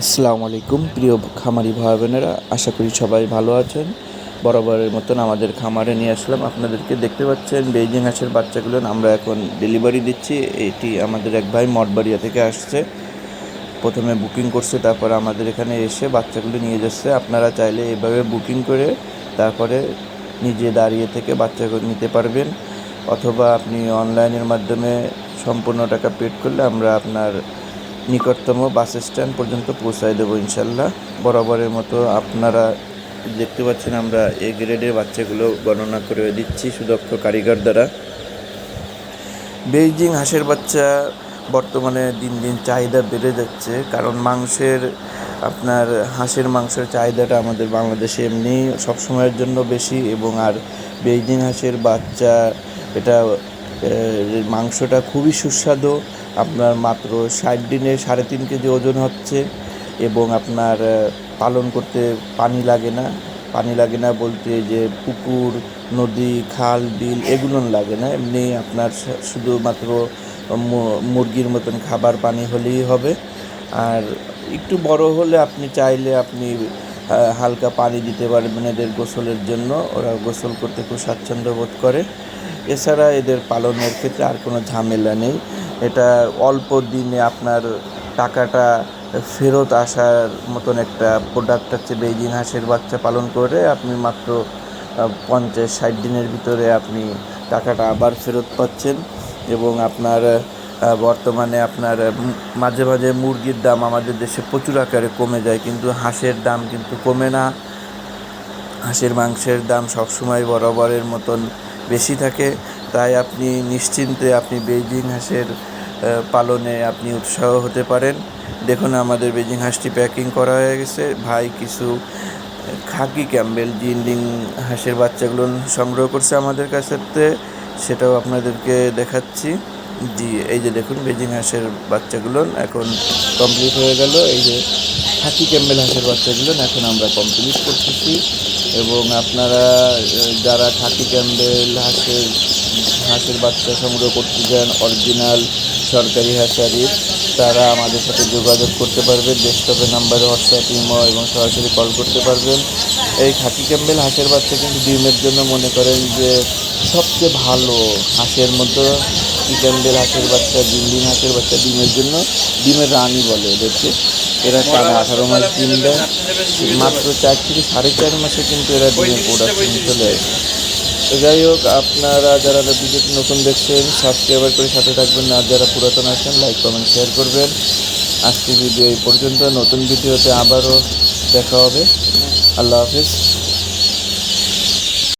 আসসালামু আলাইকুম, প্রিয় খামারি ভাই বোনেরা, আশা করি সবাই ভালো আছেন। বরাবরের মতন আমাদের খামারে নিয়ে আসলাম। আপনাদেরকে দেখতে পাচ্ছেন, বেইজিং হাঁসের বাচ্চাগুলো আমরা এখন ডেলিভারি দিচ্ছি। এটি আমাদের এক ভাই মঠবাড়িয়া থেকে আসছে। প্রথমে বুকিং করছে, তারপর আমাদের এখানে এসে বাচ্চাগুলো নিয়ে যাচ্ছে। আপনারা চাইলে এভাবে বুকিং করে তারপরে নিজে দাঁড়িয়ে থেকে বাচ্চাগুলো নিতে পারবেন। অথবা আপনি অনলাইনের মাধ্যমে সম্পূর্ণ টাকা পেড করলে আমরা আপনার নিকটতম বাস স্ট্যান্ড পর্যন্ত পৌঁছায় দেবো ইনশাল্লাহ। বরাবরের মতো আপনারা দেখতে পাচ্ছেন আমরা এ গ্রেডের বাচ্চাগুলো গণনা করে দিচ্ছি সুদক্ষ কারিগর দ্বারা। বেইজিং হাঁসের বাচ্চা বর্তমানে দিন দিন চাহিদা বেড়ে যাচ্ছে, কারণ মাংসের, আপনার হাঁসের মাংসের চাহিদাটা আমাদের বাংলাদেশে এমনি সবসময়ের জন্য বেশি এবং আর বেইজিং হাঁসের বাচ্চা, এটা মাংসটা খুবই সুস্বাদু আপনার মাত্র ষাট দিনে সাড়ে তিন কেজি ওজন হচ্ছে এবং আপনার পালন করতে পানি লাগে না। পানি লাগে না বলতে যে পুকুর, নদী, খাল, বিল এগুলো লাগে না। এমনি আপনার শুধুমাত্র মুরগির মতন খাবার পানি হলেই হবে। আর একটু বড় হলে আপনি চাইলে আপনি হালকা পানি দিতে পারবেন এদের গোসলের জন্য। ওরা গোসল করতে খুব স্বাচ্ছন্দ্য বোধ করে। এছাড়া এদের পালনের ক্ষেত্রে আর কোনো ঝামেলা নেই। এটা অল্প দিনে আপনার টাকাটা ফেরত আসার মতন একটা প্রোডাক্ট হচ্ছে বেইজিং হাঁসের বাচ্চা পালন করে আপনি মাত্র পঞ্চাশ ষাট দিনের ভিতরে আপনি টাকাটা আবার ফেরত পাচ্ছেন এবং আপনার বর্তমানে আপনার মাঝে মাঝে মুরগির দাম আমাদের দেশে প্রচুর আকারে কমে যায় কিন্তু হাঁসের দাম কিন্তু কমে না। হাঁসের মাংসের দাম সবসময় বরাবরের মতন বেশি থাকে। তাই আপনি নিশ্চিন্তে আপনি বেইজিং হাঁসের পালনে আপনি উৎসাহ হতে পারেন। দেখুন, আমাদের বেজিং হাঁসটি প্যাকিং করা হয়ে গেছে। ভাই কিছু খাকি ক্যাম্বেল জিন্ডিং হাঁসের বাচ্চাগুলো সংগ্রহ করছে আমাদের কাছেতে। সেটাও আপনাদেরকে দেখাচ্ছি। জি, এই যে দেখুন, বেজিং হাঁসের বাচ্চাগুলো এখন কমপ্লিট হয়ে গেল। এই যে খাকি ক্যাম্বেল হাঁসের বাচ্চাগুলো এখন আমরা কমপ্লিট করতেছি। এবং আপনারা, যারা খাকি ক্যাম্বেল হাঁসের হাঁসের বাচ্চা সংগ্রহ করতে চান অরিজিনাল সরকারি হাঁসারির তারা আমাদের সাথে যোগাযোগ করতে পারবেন ডেস্কটপের নাম্বারে হোয়াটসঅ্যাপ ইমো এবং সরাসরি কল করতে পারবেন। এই খাকি ক্যাম্বেল হাঁসের বাচ্চা কিন্তু ডিমের জন্য মনে করেন যে সবচেয়ে ভালো হাঁসের মতো। খাকি ক্যাম্বেল হাঁসের বাচ্চা, ডিম ডিম হাঁসের বাচ্চা ডিমের জন্য ডিমের রানি বলে এদেরকে এরা টানা আঠারো মাস ডিম দেয়। মাত্র চার থেকে সাড়ে চার মাসে কিন্তু এরা ডিমের প্রোডাকশন চলে আসে। তো যাই হোক, আপনারা যারা ভিডিওটি নতুন দেখছেন সাবস্ক্রাইবার করে সাথে থাকবেন না যারা পুরাতন আছেন লাইক কমেন্ট শেয়ার করবেন। আজকে ভিডিও এই পর্যন্ত। নতুন ভিডিওতে আবারও দেখা হবে। আল্লাহ হাফিজ।